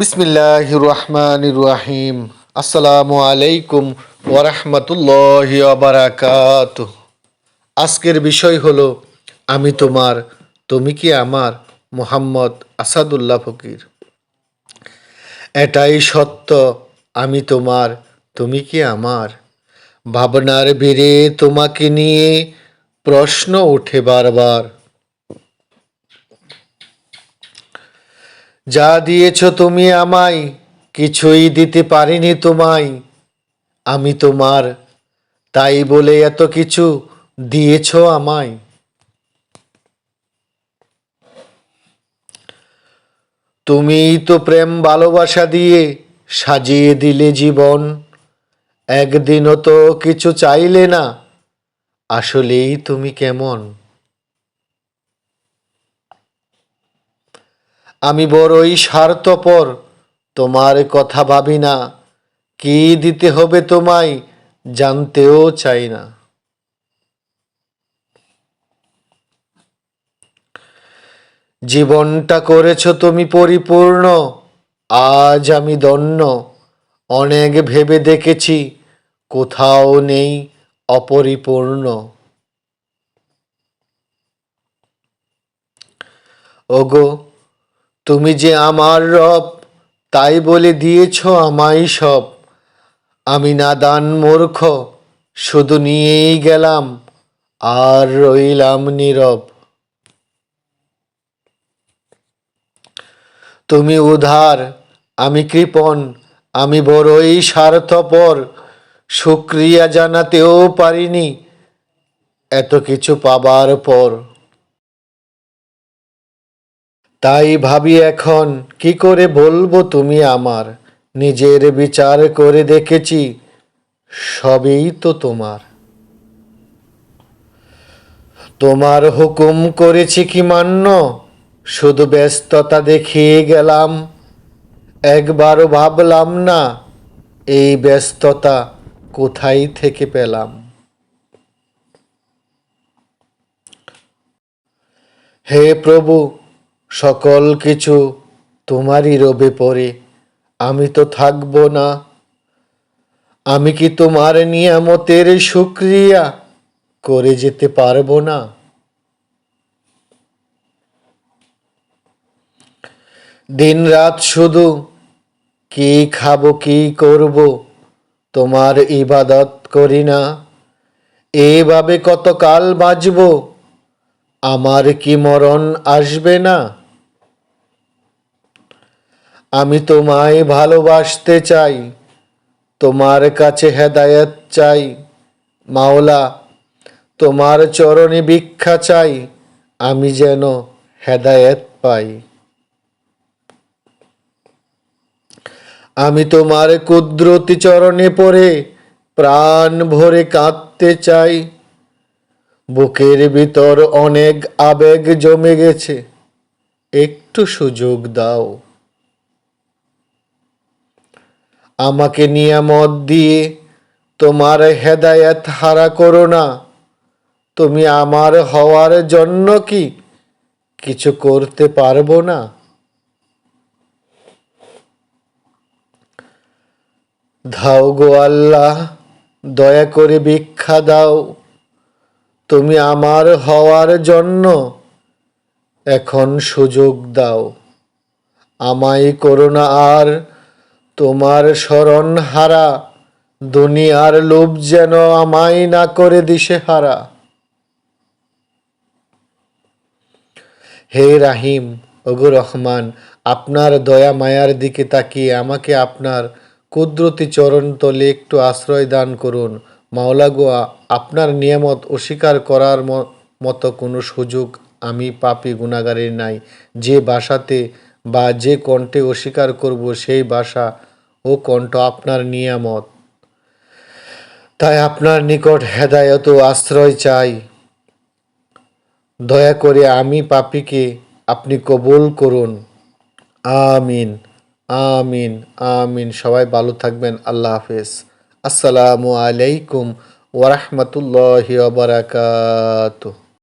বিসমিল্লাহ রহমান রাহিম। আসসালামু আলাইকুম ওরহমতুল্লাহ বারাকাত আজকের বিষয় হলো, আমি তোমার, তুমি কি আমার? মোহাম্মদ আসাদুল্লাহ ফকির। এটাই সত্য, আমি তোমার, তুমি কি আমার? ভাবনার বেড়ে তোমাকে নিয়ে প্রশ্ন ওঠে বারবার। যা দিয়েছ তুমি আমায়, কিছুই দিতে পারিনি তোমায়। আমি তোমার, তাই বলে এত কিছু দিয়েছ আমায়। তুমিই তো প্রেম ভালোবাসা দিয়ে সাজিয়ে দিলে জীবন। একদিনও তো কিছু চাইলে না, আসলেই তুমি কেমন? আমি বড়ই স্বার্থপর, তোমার কথা ভাবি না। কি দিতে হবে তোমায় জানতেও চাই না। জীবনটা করেছ তুমি পরিপূর্ণ, আজ আমি দন্য অনেক ভেবে দেখেছি, কোথাও নেই অপরিপূর্ণ। ওগো তুমি যে আমার রব, তাই বলে দিয়েছ আমায় সব। আমি নাদান মূর্খ, শুধু নিয়েই গেলাম, আর রইলাম নীরব। তুমি উধার আমি কৃপণ, আমি বড়ই স্বার্থপর শুক্রিয়া জানাতেও পারিনি, এত কিছু পাবার পর। তাই ভাবি এখন, কি করে বলব তুমি আমার? নিজের বিচার করে দেখেছি, সবই তো তোমার। তোমার হুকুম করেছি কি মান্য? শুধু ব্যস্ততা দেখিয়ে গেলাম। একবারও ভাবলাম না, এই ব্যস্ততা কোথায় থেকে পেলাম? হে প্রভু সকল কিছু তোমারই রবে পড়ে আমি তো থাকব না। আমি কি তোমার নিয়ামতের শুক্রিয়া করে যেতে পারব না? দিন রাত শুধু কি খাব, কি করব, তোমার ইবাদত করি না। এভাবে কতকাল বাঁচব, আমার কি মরণ আসবে না? আমি তোমায় ভালোবাসতে চাই, তোমার কাছে হেদায়েত চাই, মাওলা, তোমার চরণে ভিক্ষা চাই, আমি যেন হেদায়েত পাই। আমি তোমার কুদরতি চরণে পড়ে প্রাণ ভরে কাঁদতে চাই, বুকের ভিতর অনেক আবেগ জমে গেছে, একটু সুযোগ দাও। আমাকে নিয়ামত দিয়ে তোমার হেদায়েত হারা করো না। তুমি আমার হওয়ার জন্য কি কিছু করতে পারব না? ধাও গো আল্লাহ, দয়া করে ভিক্ষা দাও। তুমি আমার হওয়ার জন্য এখন সুযোগ দাও। আমায় করো না আর তোমার স্মরণ হারা, দুনিয়ার লোভ যেন আমায় না করে দিশে হারা। হে রাহিম, ওগো রহমান, আপনার দয়া মায়ার দিকে তাকিয়ে আমাকে আপনার কুদরতি চরণ তলে একটু আশ্রয় দান করুন। মাওলা গোয়া আপনার নিয়ামত অস্বীকার করার মতো কোনো সুযোগ আমি পাপি গুণাগারের নাই। যে বাসাতে বা যে কণ্ঠে অস্বীকার করব, সেই ভাষা ও কণ্ঠ আপনার নিয়ামত। তাই আপনার নিকট হেদায়ত ও আশ্রয় চাই। দয়া করে আমি পাপিকে আপনি কবুল করুন। আমিন আমিন আমিন। সবাই ভালো থাকবেন। আল্লাহ হাফেজ। আসসালামু আলাইকুম ওরহমতুল্লাহ বারাকাতুহ।